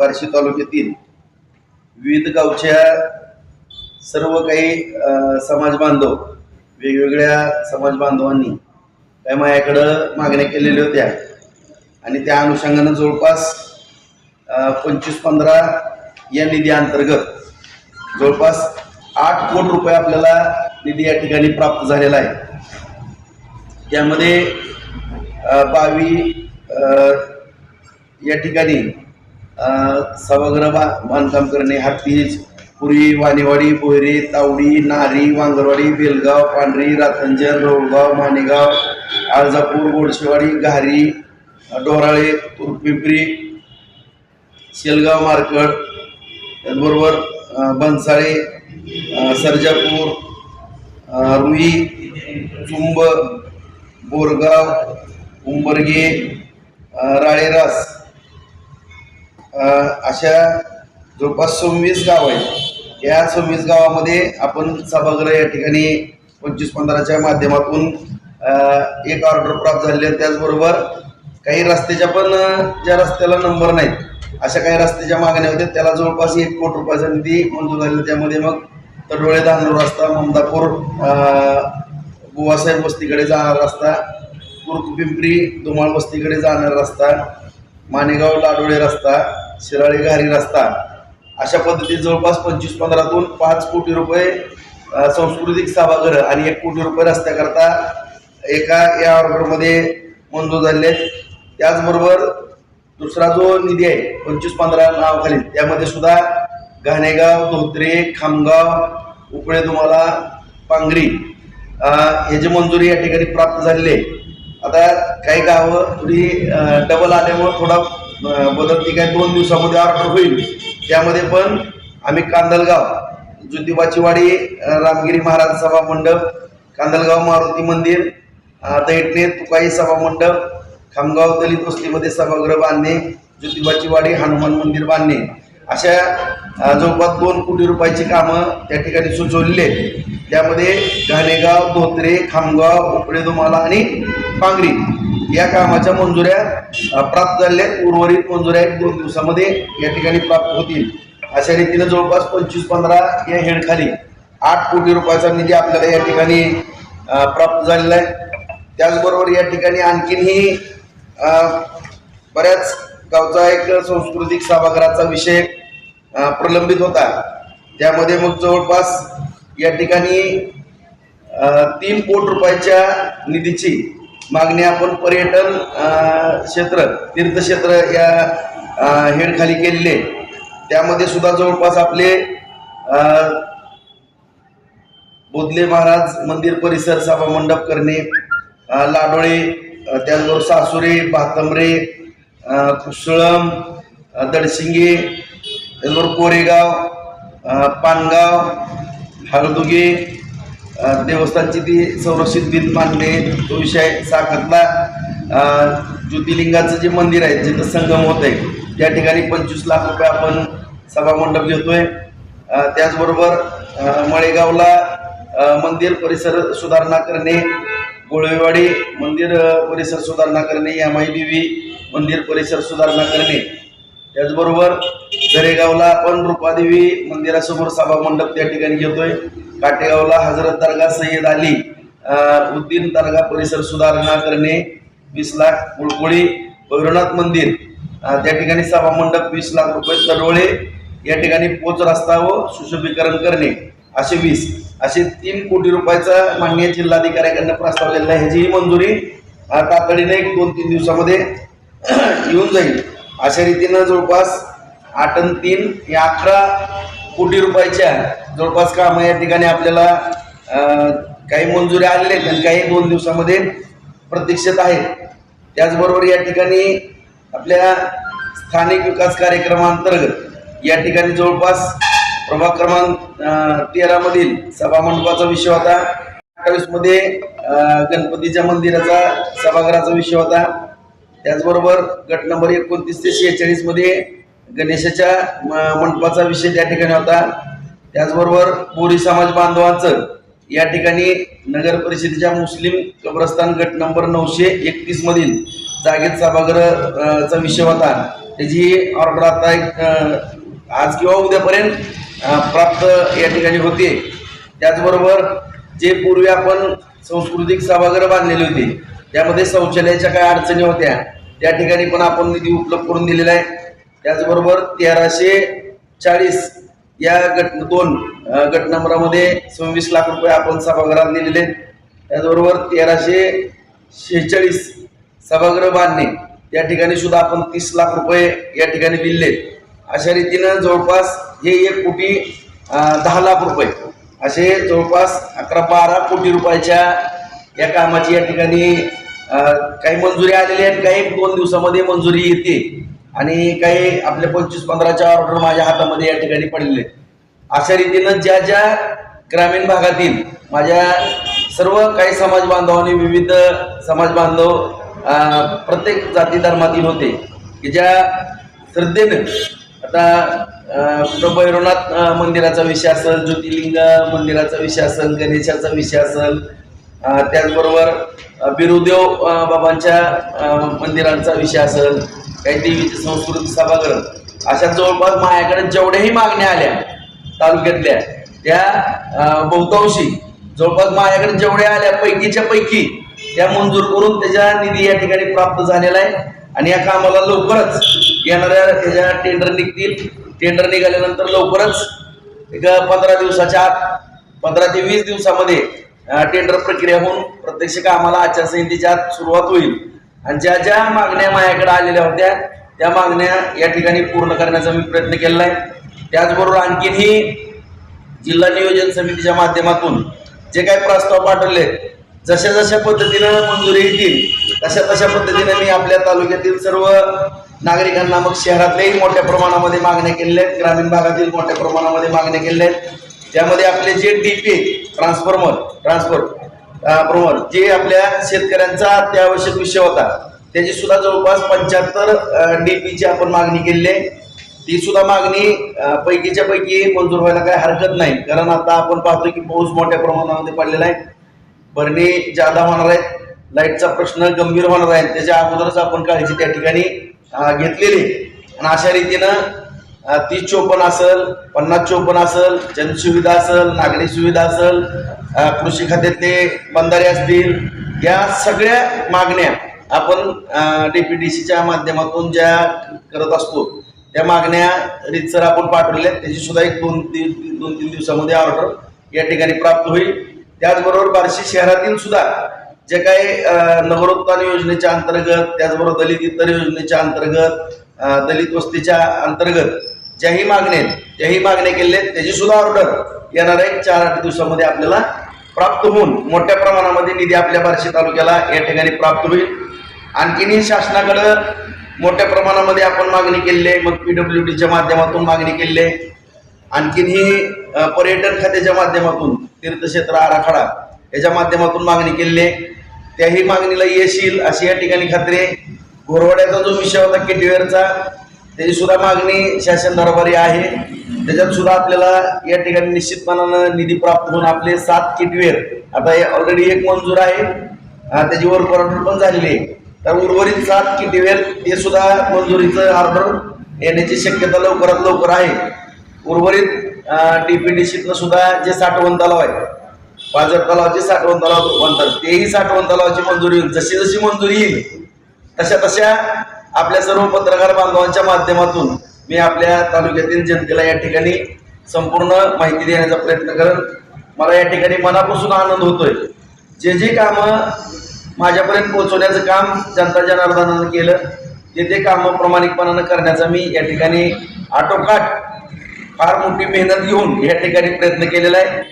बार्शी तालुक्यातील विविध गावच्या सर्व काही समाज बांधव वेगवेगळ्या समाज बांधवांनी काय माझ्याकडं मागण्या केलेल्या होत्या. आणि त्या अनुषंगानं जवळपास पंचवीस पंधरा या निधी अंतर्गत जवळपास आठ कोटी रुपये आपल्याला निधी या ठिकाणी प्राप्त झालेला आहे. त्यामध्ये बावी या ठिकाणी सभागृह बा बांधकाम करणे. हातीज पुरी वाणीवाडी बोहरे तावडी नारी वांगरवाडी बेलगाव पांढरी रातंजन रोळगाव माणेगाव आळजापूर गोडशेवाडी घारी डोराळे तुरपिंपरी शेलगाव मार्कड त्याचबरोबर बनसाळे सर्जापूर रुई चुंब बोरगाव उंबरगे राळेरास अशा जवळपास सव्वीस गाव आहेत या सव्वीस गावामध्ये आपण सभागृह या ठिकाणी पंचवीस पंधराच्या माध्यमातून एक ऑर्डर प्राप्त झालेली आहे. त्याचबरोबर काही रस्त्याच्या पण ज्या रस्त्याला नंबर नाहीत अशा काही रस्त्याच्या मागण्या होत्या. त्याला जवळपास एक कोटी रुपयाचा निधी मंजूर झालेला त्यामध्ये मग तडोळे धानूर रस्ता ममदापूर अ, बुवासाहेब वस्तीकडे जाणारा रस्ता कुर्क पिंपरी धुमाळ वस्तीकडे जाणारा रस्ता मानेगाव लाडोळे रस्ता शिराळे घारी रस्ता. अशा पद्धतीत जवळपास पंचवीस पंधरातून पाच कोटी रुपये सांस्कृतिक सभागृह आणि एक कोटी रुपये रस्त्याकरता एका या ऑर्डरमध्ये मंजूर झालेले आहेत. त्याचबरोबर दुसरा जो निधी आहे पंचवीस पंधरा नावाखाली त्यामध्ये सुद्धा घाणेगाव धोत्रे खामगाव उपळे तुम्हाला पांगरी ह्याची मंजुरी या ठिकाणी प्राप्त झालेली आहे आता काही गावं थोडी डबल आल्यामुळं थोडा बदलती बदल काय दोन दिवसामध्ये ऑर्डर होईल. त्यामध्ये पण आम्ही कांदलगाव ज्योतिबाची वाडी रामगिरी महाराज सभा मंडप कांदलगाव मारुती मंदिर दैटणे तुकाई सभा मंडप खामगाव दलित वस्तीमध्ये सभागृह बांधणे ज्योतिबाची वाडी हनुमान मंदिर बांधणे. अशा जवळपास दोन कोटी रुपयाची कामं त्या ठिकाणी सुचवलेली आहेत. त्यामध्ये घाणेगाव धोत्रे खामगाव उपडे दुमाला आणि पांगरी. या कामाच्या मंजुऱ्या प्राप्त झाल्या आहेत. उर्वरित मंजुऱ्या एक दोन दिवसामध्ये या ठिकाणी प्राप्त होतील. अशा रीतीनं जवळपास पंचवीस पंधरा या हेडखाली आठ कोटी रुपयाचा निधी आपल्याला या ठिकाणी प्राप्त झालेला आहे. त्याचबरोबर या ठिकाणी आणखीनही बऱ्याच गावचा एक सांस्कृतिक सभागृहाचा विषय प्रलंबित होता. त्यामध्ये मग जवळपास या ठिकाणी तीन कोटी रुपयाच्या निधीची मागणी आपण पर्यटन क्षेत्र तीर्थक्षेत्र या हेडखाली केलेले त्यामध्ये सुद्धा जवळपास आपले अ, बोधले महाराज मंदिर परिसर सभा मंडप करणे लाडोळे त्याचबरोबर सासुरे भातंबरे कुसळम दडशिंगे त्याचबरोबर कोरेगाव पानगाव हळदुगे देवस्थानची ती संरक्षित भीत मानणे तो विषय साखरला ज्योतिर्लिंगाचं जे मंदिर आहे जिथं संगम होत आहे त्या ठिकाणी पंचवीस लाख रुपये आपण सभामंडप घेतोय. त्याचबरोबर मळेगावला मंदिर परिसर सुधारणा करणे गोळवेवाडी मंदिर परिसर सुधारणा करणे यामाई देवी मंदिर परिसर सुधारणा करणे. त्याचबरोबर दरेगावला आपण रूपादेवी मंदिरासमोर सभामंडप त्या ठिकाणी घेतोय. काटेगावला हजरत दर्गा सय्यद अली उद्दीन दर्गा परिसर सुधारणा करणे वीस लाख कुळकुळी भैरवनाथ मंदिर त्या ठिकाणी सभा मंडप वीस लाख रुपये तडोळे या ठिकाणी पोच रस्ता व सुशोभीकरण करणे असे वीस. असे तीन कोटी रुपयाचा माननीय जिल्हाधिकाऱ्याकडनं प्रस्ताव दिलेला आहे. ह्याचीही मंजुरी तातडीने एक दोन तीन दिवसामध्ये येऊन जाईल. अशा रीतीनं जवळपास आठ आणि तीन या अकरा कोटी रुपयाच्या जवळपास कामं या ठिकाणी आपल्याला काही मंजुऱ्या आलेल्या आहेत आणि काही दोन दिवसामध्ये प्रतीक्षित आहेत. त्याचबरोबर या ठिकाणी आपल्या स्थानिक विकास कार्यक्रमांतर्गत या ठिकाणी जवळपास प्रभाग क्रमांक तेरामधील सभामंडपाचा विषय होता. अठ्ठावीसमध्ये गणपतीच्या मंदिराचा सभागृहाचा विषय होता. त्याचबरोबर गट नंबर एकोणतीस ते शेहेचाळीसमध्ये गणेशाच्या मंडपाचा विषय त्या ठिकाणी होता. त्याचबरोबर बोरी समाज बांधवांचं या ठिकाणी नगर परिषदेच्या मुस्लिम कब्रस्तान गट नंबर नऊशे एकतीस मधील जागेत सभागृहचा विषय होता. त्याची ऑर्डर आता एक आज किंवा उद्यापर्यंत प्राप्त या ठिकाणी होते. त्याचबरोबर जे पूर्वी आपण सांस्कृतिक सभागृह बांधलेले होते त्यामध्ये शौचालयाच्या काय अडचणी होत्या. त्या ठिकाणी पण आपण निधी उपलब्ध करून दिलेला आहे. त्याचबरोबर तेराशे चाळीस या गट दोन गटनंबरामध्ये सव्वीस लाख रुपये आपण सभागृहात दिलेले आहेत. त्याचबरोबर तेराशे शेहेचाळीस सभागृह बांधणे या ठिकाणी सुद्धा आपण तीस लाख रुपये या ठिकाणी दिले अशा रीतीनं जवळपास हे एक कोटी दहा लाख रुपये असे जवळपास अकरा बारा कोटी रुपयाच्या या कामाची या ठिकाणी काही मंजुरी आलेली आहेत. काही दोन दिवसामध्ये मंजुरी येते. आणि काही आपल्या पंचवीस पंधराच्या ऑर्डर माझ्या हातामध्ये या ठिकाणी पडलेले अशा रीतीनं ज्या ज्या ग्रामीण भागातील माझ्या सर्व काही समाज बांधवांनी विविध समाज बांधव प्रत्येक जाती धर्मातील होते की ज्या श्रद्धेनं आता कुठं भैरवनाथ मंदिराचा विषय असेल ज्योतिर्लिंग मंदिराचा विषय असेल गणेशाचा विषय असेल त्याचबरोबर बिरुदेव बाबांच्या मंदिरांचा विषय असेल काही देवीचे संस्कृती सभागृह. अशा जवळपास माझ्याकडे जेवढ्याही मागण्या आल्या तालुक्यातल्या त्या बहुतांशी जवळपास माझ्याकडे जेवढ्या आल्या पैकीच्या पैकी त्या मंजूर करून त्याच्या निधी या ठिकाणी प्राप्त झालेला आहे. आणि या कामाला लवकरच येणाऱ्या त्याच्या टेंडर निघतील. टेंडर निघाल्यानंतर लवकरच एक पंधरा दिवसाच्या आत पंधरा ते वीस दिवसामध्ये टेंडर प्रक्रिया होऊन प्रत्यक्ष कामाला आचारसंहितेच्या आत सुरुवात होईल. आणि ज्या ज्या मागण्या माझ्याकडे आलेल्या होत्या त्या मागण्या या ठिकाणी पूर्ण करण्याचा मी प्रयत्न केलेला आहे. त्याचबरोबर आणखीनही जिल्हा नियोजन समितीच्या माध्यमातून जे काही प्रस्ताव पाठवले जशा जशा पद्धतीनं मंजुरी येतील तशा तशा पद्धतीनं मी आपल्या तालुक्यातील सर्व नागरिकांना मग शहरातल्याही मोठ्या प्रमाणामध्ये मागण्या केलेल्या आहेत ग्रामीण भागातील मोठ्या प्रमाणामध्ये मागण्या केलेल्या आहेत. त्यामध्ये आपले जे डी पी ट्रान्सफॉर्मर ट्रान्सफर प्रमोर जे आपल्या शेतकऱ्यांचा अत्यावश्यक विषय होता त्याची सुद्धा जवळपास पंच्याहत्तर डीपीची आपण मागणी केलेली आहे ती सुद्धा मागणी पैकीच्या पैकी मंजूर व्हायला काही हरकत नाही कारण आता आपण पाहतो की पाऊस मोठ्या प्रमाणामध्ये पडलेला आहे बरणी जादा होणार आहेत लाईटचा प्रश्न गंभीर होणार आहे त्याच्या अगोदरच आपण काळजी त्या ठिकाणी घेतलेली आहे. आणि अशा रीतीनं तीस चोपन्न असेल पन्नास चोपन्न असेल जनसुविधा असेल नागरी सुविधा असेल कृषी खात्यातले बंधारे असतील या सगळ्या मागण्या आपण डी पी डी सीच्या माध्यमातून ज्या करत असतो त्या मागण्या रितसर आपण पाठवलेल्या आहेत. त्याची सुद्धा एक दोन तीन दोन तीन दिवसामध्ये ऑर्डर या ठिकाणी प्राप्त होईल. त्याचबरोबर बार्शी शहरातील सुद्धा जे काही नगरोत्थान योजनेच्या अंतर्गत त्याचबरोबर दलित इतर योजनेच्या अंतर्गत दलित वस्तीच्या अंतर्गत ज्याही मागण्या आहेत. ज्याही मागण्या केलेल्या आहेत. त्याची सुद्धा ऑर्डर येणार आहे. चार आठ दिवसामध्ये आपल्याला प्राप्त होऊन मोठ्या प्रमाणामध्ये निधी आपल्या बार्शी तालुक्याला या ठिकाणी प्राप्त होईल. आणखीनही शासनाकडं मोठ्या प्रमाणामध्ये आपण मागणी केलेली आहे. मग पी डब्ल्यू डीच्या माध्यमातून मागणी केलेली आहे. आणखीनही पर्यटन खात्याच्या माध्यमातून तीर्थक्षेत्र आराखडा याच्या माध्यमातून मागणी केलेली आहे. त्याही मागणीला यश येईल अशी या ठिकाणी खात्री आहे. घोरवाड्याचा जो विषय होता किटवेअरचा त्याची सुद्धा मागणी शासन दरबारी आहे. त्याच्यात सुद्धा आपल्याला या ठिकाणी निश्चितपणानं निधी प्राप्त होऊन आपले सात किटवेअर आता हे ऑलरेडी एक मंजूर आहे. त्याची वर्क ऑर्डर पण झालेली आहे. तर उर्वरित सात किटवेअर हे सुद्धा मंजुरीचं ऑर्डर येण्याची शक्यता लवकरात लवकर आहे. उर्वरित डी पी डी सुद्धा जे साठवण तलाव आहे पाजर तलावाचे साठवण तलाव म्हणतात तेही साठवण तलावाची मंजुरी येईल जशी जशी मंजुरी येईल तशा तशा आपल्या सर्व पत्रकार बांधवांच्या माध्यमातून मी आपल्या तालुक्यातील जनतेला या ठिकाणी संपूर्ण माहिती देण्याचा प्रयत्न करेन मला या ठिकाणी मनापासून आनंद होतोय. जे जे कामं माझ्यापर्यंत पोहोचवण्याचं काम जनता जनार्दनानं केलं ते ते कामं प्रामाणिकपणानं करण्याचा मी या ठिकाणी आटोकाट फार मोठी मेहनत घेऊन या ठिकाणी प्रयत्न केलेला आहे.